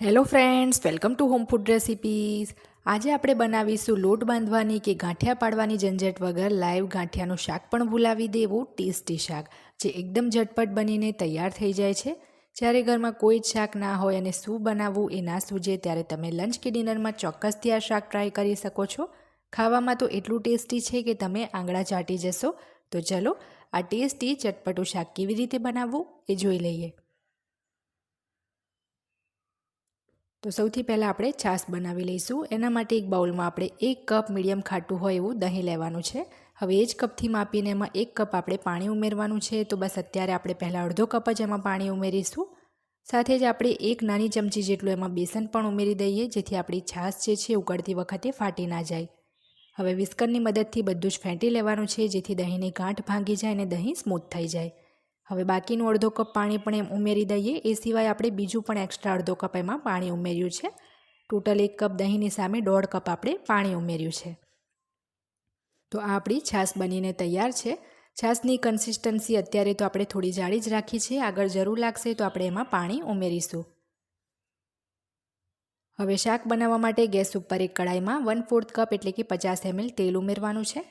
Hello friends welcome to home food recipes આજે આપણે બનાવીશું લોટ બાંધવાની કે ગાંઠિયા પાડવાની ઝંઝટ વગર લાઈવ ગાંઠિયાનું શાક પણ ભૂલાવી દેવું, ટેસ્ટી શાક, જે એકદમ ઝટપટ બનીને તૈયાર થઈ જાય છે. જ્યારે ઘરમાં કોઈ જ શાક ના હોય અને શું બનાવવું એ ના સૂજે, ત્યારે તમે લંચ કે ડિનરમાં ચોક્કસથી આ શાક ટ્રાય કરી શકો છો. ખાવામાં તો એટલું ટેસ્ટી છે કે તમે આંગળા ચાટી જશો. તો ચલો, આ ટેસ્ટી ચટપટું શાક કેવી રીતે બનાવવું એ જોઈ લઈએ. તો સૌથી પહેલાં આપણે છાશ બનાવી લઈશું. એના માટે એક બાઉલમાં આપણે એક કપ મીડિયમ ખાટું હોય એવું દહીં લેવાનું છે. હવે એ જ કપથી માપીને એમાં એક કપ આપણે પાણી ઉમેરવાનું છે. તો બસ અત્યારે આપણે પહેલાં અડધો કપ જ એમાં પાણી ઉમેરીશું. સાથે જ આપણે એક નાની ચમચી જેટલું એમાં બેસન પણ ઉમેરી દઈએ, જેથી આપણી છાશ જે છે ઉકળતી વખતે ફાટી ના જાય. હવે વિસ્કરની મદદથી બધું જ ફેંટી લેવાનું છે, જેથી દહીંની ગાંઠ ભાંગી જાય અને દહીં સ્મૂથ થઈ જાય. હવે બાકીનું અડધો કપ પાણી પણ એમ ઉમેરી દઈએ. એ સિવાય આપણે બીજું પણ એક્સ્ટ્રા અડધો કપ એમાં પાણી ઉમેર્યું છે. ટોટલ એક કપ દહીંની સામે દોઢ કપ આપણે પાણી ઉમેર્યું છે. તો આ આપણી છાશ બનીને તૈયાર છે. છાશની કન્સિસ્ટન્સી અત્યારે તો આપણે થોડી જાડી જ રાખી છે. આગળ જરૂર લાગશે તો આપણે એમાં પાણી ઉમેરીશું. હવે શાક બનાવવા માટે ગેસ ઉપર એક કડાઈમાં વન ફોર્થ કપ એટલે કે પચાસ એમએલ તેલ ઉમેરવાનું છે.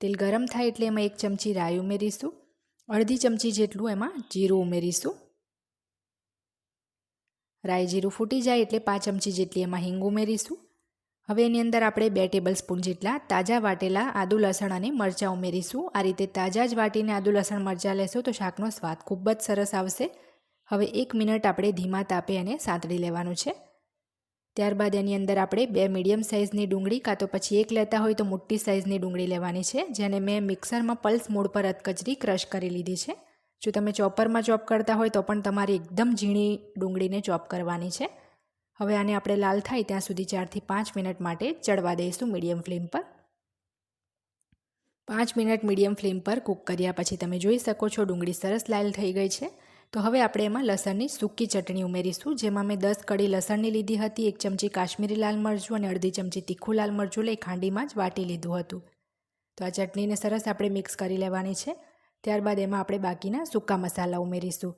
તેલ ગરમ થાય એટલે એમાં એક ચમચી રાઈ ઉમેરીશું. અડધી ચમચી જેટલું એમાં જીરું ઉમેરીશું. રાઈ જીરું ફૂટી જાય એટલે પાંચ ચમચી જેટલી એમાં હિંગ ઉમેરીશું. હવે એની અંદર આપણે બે ટેબલ સ્પૂન જેટલા તાજા વાટેલા આદુ લસણ અને મરચાં ઉમેરીશું. આ રીતે તાજા જ વાટીને આદુ લસણ, મરચાં લેશો તો શાકનો સ્વાદ ખૂબ જ સરસ આવશે. હવે એક મિનિટ આપણે ધીમા તાપે એને સાંતળી લેવાનું છે. ત્યારબાદ એની અંદર આપણે બે મીડિયમ સાઇઝની ડુંગળી કાં તો પછી એક લેતા હોય તો મોટી સાઇઝની ડુંગળી લેવાની છે, જેને મેં મિક્સરમાં પલ્સ મોડ પર અધકચરી ક્રશ કરી લીધી છે. જો તમે ચોપરમાં ચોપ કરતા હોય તો પણ તમારી એકદમ ઝીણી ડુંગળીને ચોપ કરવાની છે. હવે આને આપણે લાલ થાય ત્યાં સુધી ચારથી પાંચ મિનિટ માટે ચડવા દઈશું મીડિયમ ફ્લેમ પર. પાંચ મિનિટ મીડિયમ ફ્લેમ પર કૂક કર્યા પછી તમે જોઈ શકો છો ડુંગળી સરસ લાલ થઈ ગઈ છે. તો હવે આપણે એમાં લસણની સૂકી ચટણી ઉમેરીશું, જેમાં મેં દસ કડી લસણની લીધી હતી, એક ચમચી કાશ્મીરી લાલ મરચું અને અડધી ચમચી તીખું લાલ મરચું લઈ ખાંડીમાં જ વાટી લીધું હતું. તો આ ચટણીને સરસ આપણે મિક્સ કરી લેવાની છે. ત્યારબાદ એમાં આપણે બાકીના સૂકા મસાલા ઉમેરીશું.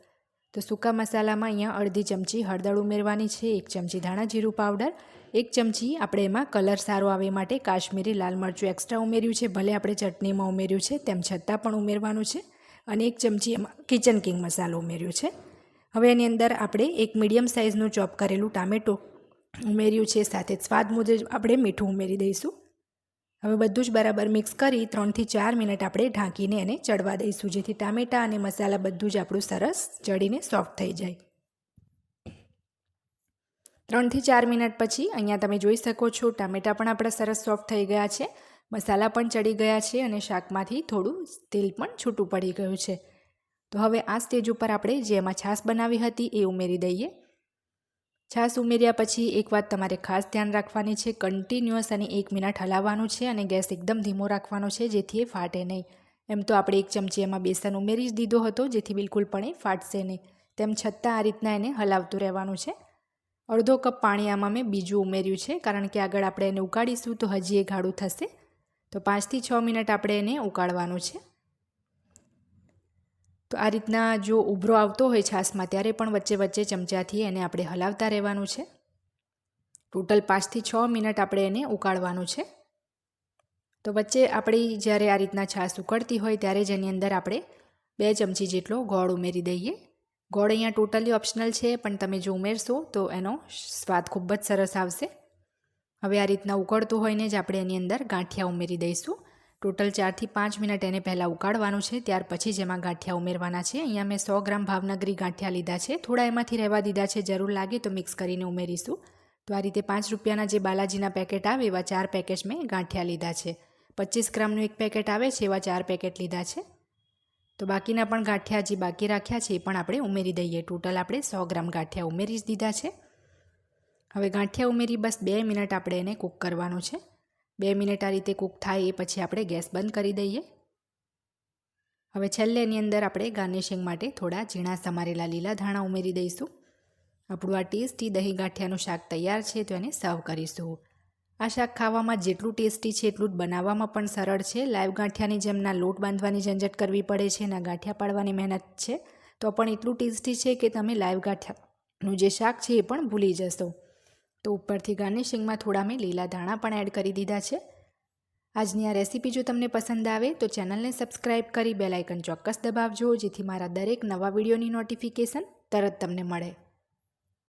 તો સૂકા મસાલામાં અહીંયા અડધી ચમચી હળદર ઉમેરવાની છે, એક ચમચી ધાણા જીરું પાવડર, એક ચમચી આપણે એમાં કલર સારો આવે માટે કાશ્મીરી લાલ મરચું એક્સ્ટ્રા ઉમેર્યું છે, ભલે આપણે ચટણીમાં ઉમેર્યું છે, તેમ છતાં પણ ઉમેરવાનું છે. અને એક ચમચી એમાં કિચન કિંગ મસાલો ઉમેર્યો છે. હવે એની અંદર આપણે એક મીડિયમ સાઇઝનું ચોપ કરેલું ટામેટું ઉમેર્યું છે, સાથે સ્વાદ મુજબ આપણે મીઠું ઉમેરી દઈશું. હવે બધું જ બરાબર મિક્સ કરી ત્રણથી ચાર મિનિટ આપણે ઢાંકીને એને ચડવા દઈશું, જેથી ટામેટાં અને મસાલા બધું જ આપણું સરસ ચડીને સોફ્ટ થઈ જાય. ત્રણથી ચાર મિનિટ પછી અહીંયા તમે જોઈ શકો છો, ટામેટાં પણ આપણા સરસ સોફ્ટ થઈ ગયા છે. મસાલા પણ ચડી ગયા છે અને શાકમાંથી થોડું તેલ પણ છૂટું પડી ગયું છે. તો હવે આ સ્ટેજ ઉપર આપણે જે એમાં છાશ બનાવી હતી એ ઉમેરી દઈએ. છાશ ઉમેર્યા પછી એક વાત તમારે ખાસ ધ્યાન રાખવાની છે. કન્ટિન્યુઅસ અને એક મિનિટ હલાવવાનું છે અને ગેસ એકદમ ધીમો રાખવાનો છે જેથી એ ફાટે નહીં. એમ તો આપણે એક ચમચી એમાં બેસન ઉમેરી જ દીધો હતો જેથી બિલકુલ પણ એ ફાટશે નહીં. તેમ છતાં આ રીતના એને હલાવતું રહેવાનું છે. અડધો કપ પાણી આમાં મેં બીજું ઉમેર્યું છે કારણ કે આગળ આપણે એને ઉકાળીશું તો હજી એ ગાઢું થશે. તો પાંચથી છ મિનિટ આપણે એને ઉકાળવાનું છે. તો આ રીતના જો ઉભરો આવતો હોય છાશમાં, ત્યારે પણ વચ્ચે વચ્ચે ચમચાથી એને આપણે હલાવતા રહેવાનું છે. ટોટલ પાંચથી છ મિનિટ આપણે એને ઉકાળવાનું છે. તો વચ્ચે આપણી જ્યારે આ રીતના છાશ ઉકળતી હોય, ત્યારે જ એની અંદર આપણે બે ચમચી જેટલો ગોળ ઉમેરી દઈએ. ગોળ અહીંયા ટોટલી ઓપ્શનલ છે, પણ તમે જો ઉમેરશો તો એનો સ્વાદ ખૂબ જ સરસ આવશે. હવે આ રીતના ઉકળતું હોઈને જ આપણે એની અંદર ગાંઠિયા ઉમેરી દઈશું. ટોટલ ચારથી પાંચ મિનિટ એને પહેલાં ઉકાળવાનું છે, ત્યાર પછી જેમાં ગાંઠિયા ઉમેરવાના છે. અહીંયા મેં સો ગ્રામ ભાવનગરી ગાંઠિયા લીધા છે. થોડા એમાંથી રહેવા દીધા છે, જરૂર લાગે તો મિક્સ કરીને ઉમેરીશું. તો આ રીતે પાંચ રૂપિયાના જે બાલાજીના પેકેટ આવે, એવા ચાર પેકેટ મેં ગાંઠિયા લીધા છે. પચીસ ગ્રામનું એક પેકેટ આવે છે, એવા ચાર પેકેટ લીધા છે. તો બાકીના પણ ગાંઠિયા જે બાકી રાખ્યા છે, એ પણ આપણે ઉમેરી દઈએ. ટોટલ આપણે સો ગ્રામ ગાંઠિયા ઉમેરી જ દીધા છે. હવે ગાંઠિયા ઉમેરી બસ બે મિનિટ આપણે એને કૂક કરવાનું છે. બે મિનિટ આ રીતે કૂક થાય એ પછી આપણે ગેસ બંધ કરી દઈએ. હવે છેલ્લે એની અંદર આપણે ગાર્નિશિંગ માટે થોડા ઝીણા સમારેલા લીલા ધાણા ઉમેરી દઈશું. આપણું આ ટેસ્ટી દહીં ગાંઠિયાનું શાક તૈયાર છે તો એને સર્વ કરીશું. આ શાક ખાવામાં જેટલું ટેસ્ટી છે એટલું જ બનાવવામાં પણ સરળ છે. લાઈવ ગાંઠિયાની જેમના લોટ બાંધવાની ઝંઝટ કરવી પડે છે, ના ગાંઠિયા પાડવાની મહેનત છે. તો પણ એટલું ટેસ્ટી છે કે તમે લાઈવ ગાંઠિયાનું જે શાક છે એ પણ ભૂલી જશો. તો ઉપરથી ગાર્નિશિંગમાં થોડા મેં લીલા ધાણા પણ એડ કરી દીધા છે. આજની આ રેસીપી જો તમને પસંદ આવે તો ચેનલને સબસ્ક્રાઈબ કરી બેલાઇકન ચોક્કસ દબાવજો, જેથી મારા દરેક નવા વિડીયોની નોટિફિકેશન તરત તમને મળે.